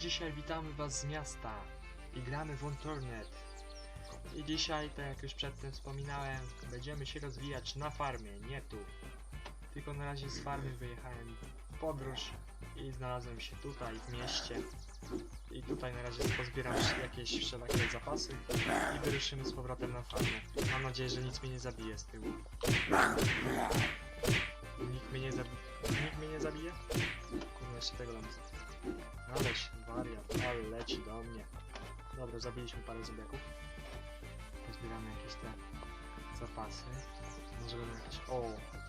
Dzisiaj witamy was z miasta i gramy w Internet. I dzisiaj, tak jak już przedtem wspominałem, będziemy się rozwijać na farmie, nie tu. Tylko na razie z farmy wyjechałem w podróż i znalazłem się tutaj w mieście. I tutaj na razie pozbieram jakieś wszelakie zapasy i wyruszymy z powrotem na farmę. Mam nadzieję, że nic mnie nie zabije z tyłu. Nikt mnie nie zabije. Nikt mnie nie zabije? Kurwa, jeszcze tego dam. Aleś, leci do mnie. Dobra, zabiliśmy parę zombiaków. Pozbieramy jakieś te zapasy. Może będą jakieś... O,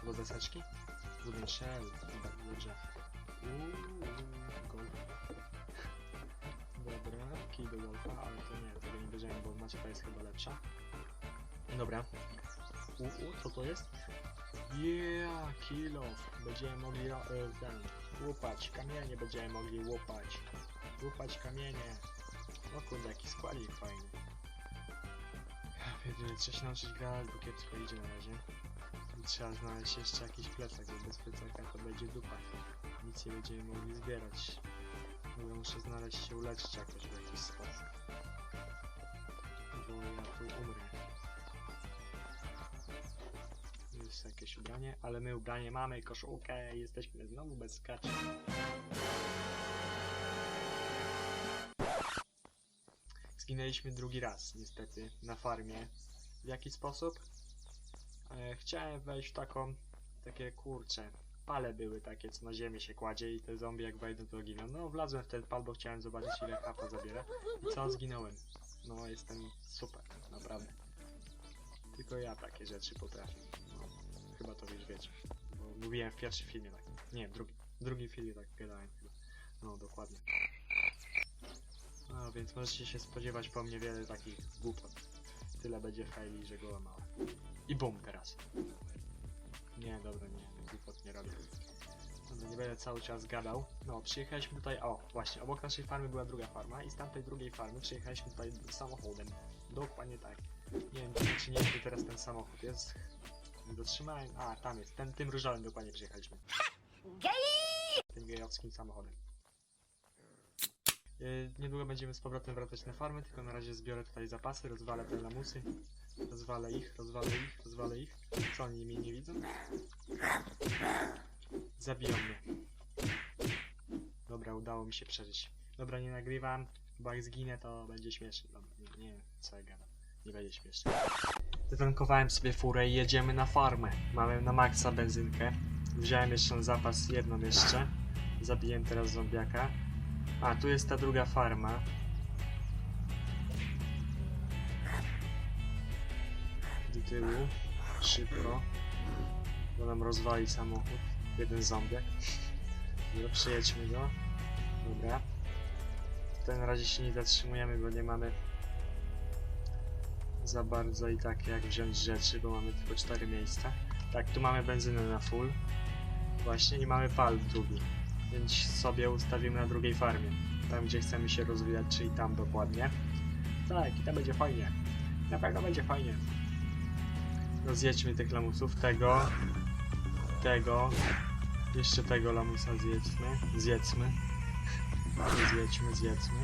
do deseczki? Wooden shell, dobra, dobrze. Uuu, golf. Dobra, kij do golfa, ale to nie, tego nie bierzemy, bo maciepa jest chyba lepsza. Dobra. Uuu, co to jest? Yeah, kill off. Będziemy mogli e, ten, łupać kamienie, będziemy mogli łupać. Łupać kamienie. No kurde, jaki składnik fajny. Ja pierdzielę, trzeba się nauczyć grać, bo kiepsko idzie na razie. Trzeba znaleźć jeszcze jakiś plecak, bo bez plecaka to będzie dupa. Nic nie będziemy mogli zbierać. Dobra, muszę znaleźć się uleczyć jakoś w jakiś sposób. Bo ja tu umrę. Jest jakieś ubranie, ale my ubranie mamy, koszulkę, jesteśmy znowu bez skaczy. Zginęliśmy drugi raz, niestety, na farmie. W jaki sposób? E, chciałem wejść w taką, takie kurcze, pale były takie, co na ziemię się kładzie i te zombie jak wejdą to giną. No wlazłem w ten pal, bo chciałem zobaczyć ile hapa zabiera. I co, zginąłem. No jestem super, naprawdę. Tylko ja takie rzeczy potrafię. No, chyba to już wiecie. Bo mówiłem w pierwszym filmie tak. Nie, w drugim. W drugim filmie tak gadałem chyba. No, dokładnie. No, więc możecie się spodziewać po mnie wiele takich głupot. Tyle będzie faili, że go mała. I bum teraz. Nie, dobra, nie, głupot nie robię. Dobra, nie będę cały czas gadał. No, przyjechaliśmy tutaj, o, właśnie, obok naszej farmy była druga farma i z tamtej drugiej farmy przyjechaliśmy tutaj samochodem. Dokładnie tak. Nie wiem, czy- czy nie gdzie teraz ten samochód jest. Dotrzymałem. A, tam jest. Ten, tym różowym dokładnie przyjechaliśmy. Tym gejowskim samochodem. Yy, niedługo będziemy z powrotem wracać na farmę, tylko na razie zbiorę tutaj zapasy, rozwalę te lamusy. Rozwalę ich, rozwalę ich, rozwalę ich. Co oni mnie nie widzą? Zabiją mnie. Dobra, udało mi się przeżyć. Dobra, nie nagrywam, bo jak zginę to będzie śmieszne. Dobra, nie, nie co ja gadam. Nie będzie śmieszne. Wytankowałem sobie furę i jedziemy na farmę. Mamy na maksa benzynkę. Wziąłem jeszcze zapas jedną jeszcze. Zabiłem teraz zombiaka. A, tu jest ta druga farma. Do tyłu. Szybko. Bo nam rozwali samochód. Jeden zombiak. Dobra, przejedźmy go. Dobra. Tutaj na razie się nie zatrzymujemy, bo nie mamy za bardzo i tak jak wziąć rzeczy, bo mamy tylko cztery miejsca. Tak, tu mamy benzynę na full. Właśnie i mamy pal drugi. Więc sobie ustawimy na drugiej farmie. Tam gdzie chcemy się rozwijać, czyli tam dokładnie. Tak, i tam będzie fajnie. Na pewno będzie fajnie. Rozjedźmy tych lamusów. Tego. Tego. Jeszcze tego lamusa zjedzmy. Zjedzmy. Zjedźmy, zjedzmy.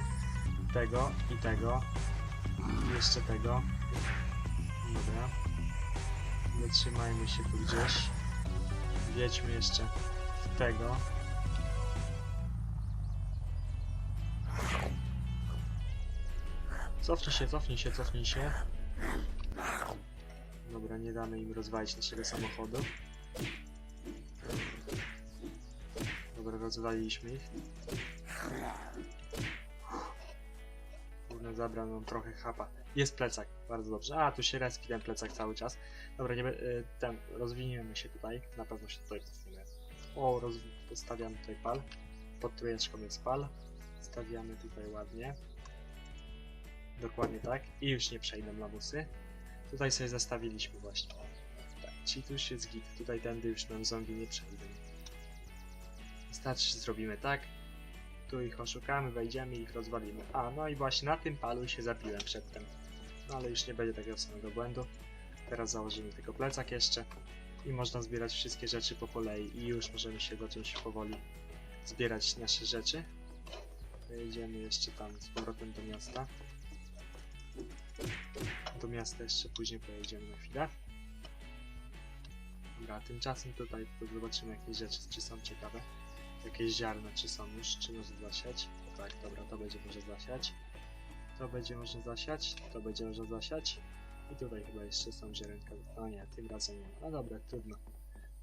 Tego i tego. Jeszcze tego. Dobra. Zatrzymajmy się tu gdzieś. Wjedźmy jeszcze w tego. Cofnij się, cofnij się, cofnij się. Dobra, nie damy im rozwalić naszego samochodu. Dobra, rozwaliliśmy ich. Kurde, zabrał nam trochę chapa. Jest plecak, bardzo dobrze. A, tu się respi ten plecak cały czas. Dobra, nie, y, ten, rozwiniemy się tutaj. Na pewno się tutaj postawimy. O, roz, tutaj pal. Pod trójeczką jest pal. Stawiamy tutaj ładnie. Dokładnie tak. I już nie przejdą lamusy. Tutaj sobie zastawiliśmy właśnie. Tak, czyli tu już jest. Tutaj tędy już nam zombie nie przejdą. Wystarczy, zrobimy tak. Tu ich oszukamy, wejdziemy i ich rozwalimy. A, no i właśnie na tym palu się zabiłem przedtem. No ale już nie będzie takiego samego błędu. Teraz założymy tylko plecak jeszcze. I można zbierać wszystkie rzeczy po kolei. I już możemy się zacząć powoli zbierać nasze rzeczy. Pojedziemy jeszcze tam z powrotem do miasta. Do miasta jeszcze później pojedziemy na chwilę. Dobra, a tymczasem tutaj zobaczymy jakieś rzeczy, czy są ciekawe. Jakieś ziarna, czy są już, czy można zasiać. Tak, dobra, to będzie można zasiać. To będzie można zasiać, to będzie można zasiać. I tutaj chyba jeszcze są ziarenka. A nie, tym razem nie. No dobra, trudno.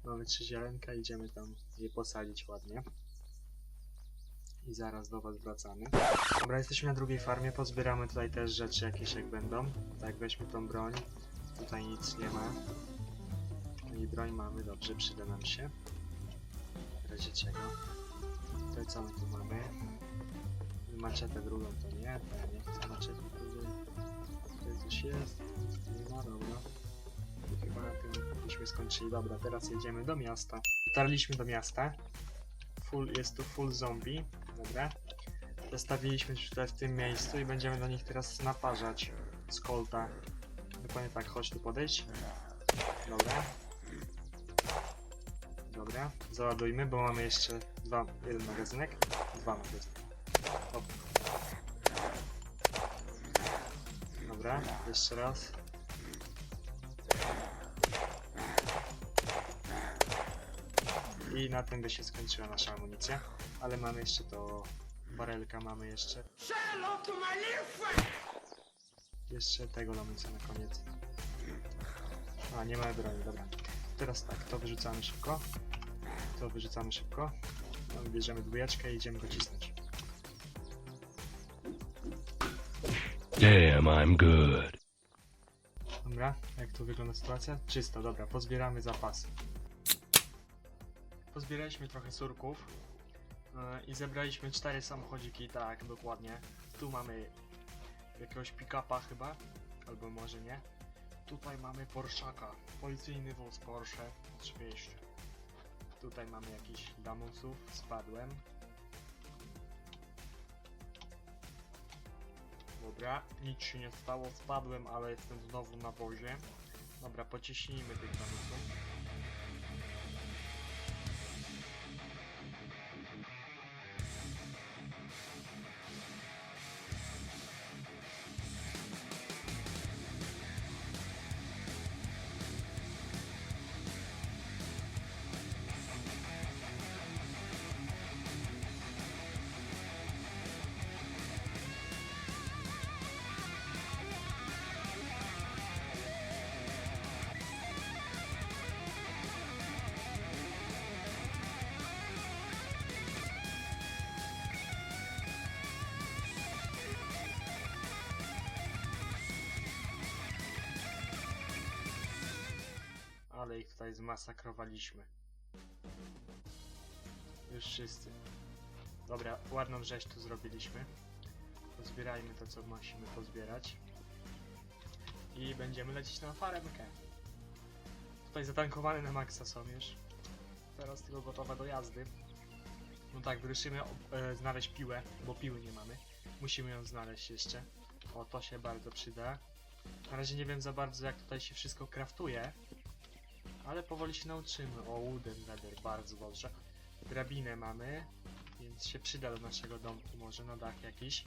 Mamy trzy ziarenka, idziemy tam je posadzić ładnie. I zaraz do was wracamy. Dobra, jesteśmy na drugiej farmie, pozbieramy tutaj też rzeczy jakieś jak będą. Tak, weźmy tą broń. Tutaj nic nie ma. No i broń mamy, dobrze, przyda nam się. W razie czego. Tutaj co my tu mamy? Maczetę drugą to nie, to ja nie chcę maczety drugiej. Tutaj coś jest, nie ma, dobra. Chyba na tym byśmy skończyli. Dobra, teraz jedziemy do miasta. Dotarliśmy do miasta. Full, jest tu full zombie. Dobra. Zostawiliśmy tutaj w tym miejscu i będziemy do nich teraz naparzać z kolta. Dokładnie tak, chodź tu podejść. Dobra. Dobra, załadujmy, bo mamy jeszcze dwa, jeden magazynek. Dwa magazynek. Hop. Dobra, jeszcze raz. I na tym by się skończyła nasza amunicja. Ale mamy jeszcze to... Barelka mamy jeszcze. Jeszcze tego lamusa na koniec. A, nie mamy broni, dobra. Teraz tak, to wyrzucamy szybko. To wyrzucamy szybko. No, bierzemy dwójeczkę i idziemy go cisnąć. Damn, I'm good. Dobra, jak tu wygląda sytuacja? Czysto, dobra, pozbieramy zapasy. Pozbieraliśmy trochę surków i zebraliśmy cztery samochodziki, tak, dokładnie. Tu mamy jakiegoś pick-upa chyba, albo może nie. Tutaj mamy Porszaka, policyjny wóz Porsche, oczywiście. Tutaj mamy jakiś damusów, spadłem. Dobra, nic się nie stało, spadłem, ale jestem znowu na wozie. Dobra, pociśnijmy tych damusów. Ich tutaj zmasakrowaliśmy. Już wszyscy. Dobra, ładną rzecz tu zrobiliśmy. Pozbierajmy to, co musimy pozbierać. I będziemy lecieć na faremkę. Tutaj zatankowane na maksa są już. Teraz tylko gotowe do jazdy. No tak, wyruszymy e, znaleźć piłę, bo piły nie mamy. Musimy ją znaleźć jeszcze. O, to się bardzo przyda. Na razie nie wiem za bardzo, jak tutaj się wszystko kraftuje. Ale powoli się nauczymy. O, wooden leather, bardzo dobrze. Drabinę mamy, więc się przyda do naszego domku może na dach jakiś.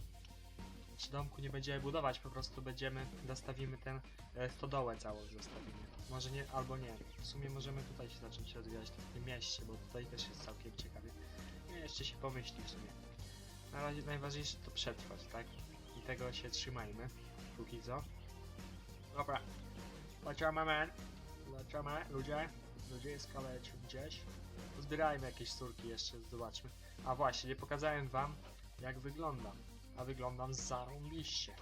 Przy domku nie będziemy budować, po prostu będziemy, dostawimy ten e, stodołę całą zostawimy. Może nie, albo nie. W sumie możemy tutaj się zacząć rozwijać w tym mieście, bo tutaj też jest całkiem ciekawie. Nie, jeszcze się pomyśli w sumie. Na razie najważniejsze to przetrwać, tak? I tego się trzymajmy, póki co. Dobra. Lecimy, man. Lecimy, ludzie. Ludzie skaleć gdzieś. Zbierajmy jakieś surki jeszcze, zobaczmy. A właśnie, nie pokazałem wam, jak wyglądam. A wyglądam zarąbiście.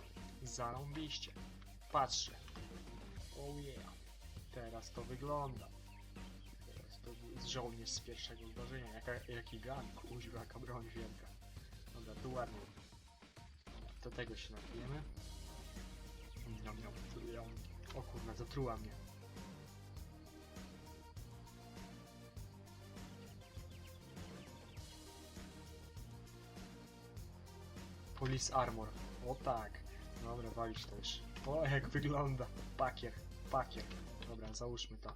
Zarąbiście. Patrzcie. Oh yeah. Teraz to wygląda. Teraz to jest żołnierz z pierwszego zdarzenia. Jaka, jaki gang, kuźwa, jaka broń wielka. Dobra, tu ładnie. Do tego się napijemy. Niam, niam. O kurwa, zatruła mnie. Police Armor. O tak. Dobra, walić to już. O, jak wygląda. Pakier, pakier. Dobra, załóżmy to.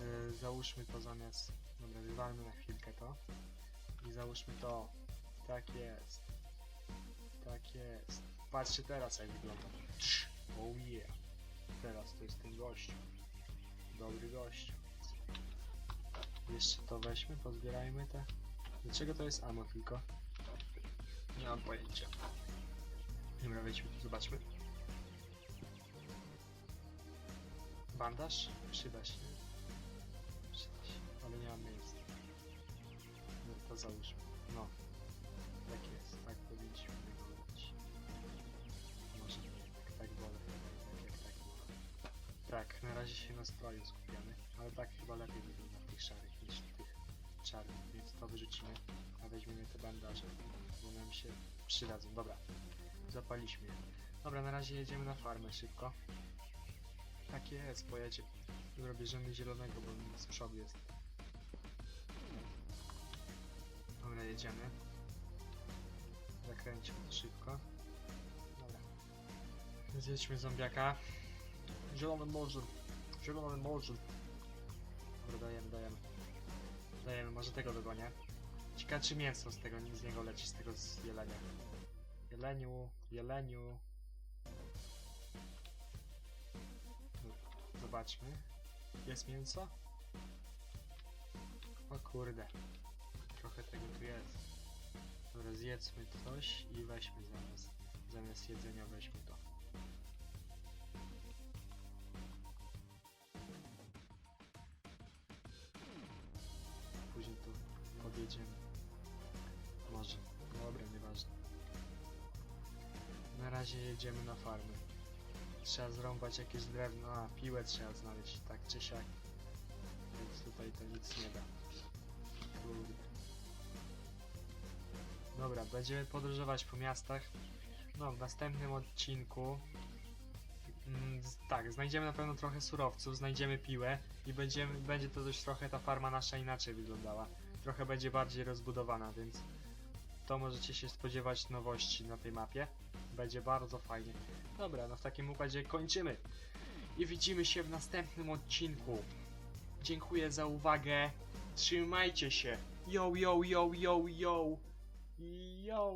E, załóżmy to zamiast... Dobra, wywalmy na chwilkę to. I załóżmy to. Tak jest. Tak jest. Patrzcie teraz jak wygląda. Oh yeah. Teraz to jest ten gość. Dobry gość. Jeszcze to weźmy, pozbierajmy te. Dlaczego to jest ammo tylko? Nie mam pojęcia. Dobra, wejdźmy zobaczmy. Bandaż? Przyda się. Przyda się, ale nie mam miejsca. No to załóżmy. No. Tak, na razie się na stroju skupiamy, ale tak chyba lepiej wygląda w tych szarych niż w tych czarnych, więc to wyrzucimy, a weźmiemy te bandaże, bo nam się przydadzą. Dobra, zapaliśmy je. Dobra, na razie jedziemy na farmę szybko. Tak jest, pojedzie. Dobra, bierzemy zielonego, bo on z przodu jest. Dobra, jedziemy. Zakręćmy to szybko. Dobra. Zjedźmy zombiaka. Zielony morze. Zielony morze. Dobra, dajemy, dajemy. Dajemy, może tego dogonię. Ciekawe czy mięso z tego, z niego leci, z tego z jelenia. Jeleniu, jeleniu. Zobaczmy. Jest mięso? O kurde. Trochę tego tu jest. Dobra, zjedzmy coś i weźmy zamiast, zamiast jedzenia weźmy to. Podjedziemy. Może. Dobra, nieważne. Na razie jedziemy na farmę. Trzeba zrąbać jakieś drewno, a piłę trzeba znaleźć, tak czy siak. Więc tutaj to nic nie da. Kurde. Dobra, będziemy podróżować po miastach. No, w następnym odcinku. Mm, tak, znajdziemy na pewno trochę surowców, znajdziemy piłę i będziemy, będzie to dość trochę ta farma nasza inaczej wyglądała. Trochę będzie bardziej rozbudowana, więc to możecie się spodziewać nowości na tej mapie. Będzie bardzo fajnie. Dobra, no w takim układzie kończymy. I widzimy się w następnym odcinku. Dziękuję za uwagę. Trzymajcie się. Yo, yo, yo, yo, yo. Yo!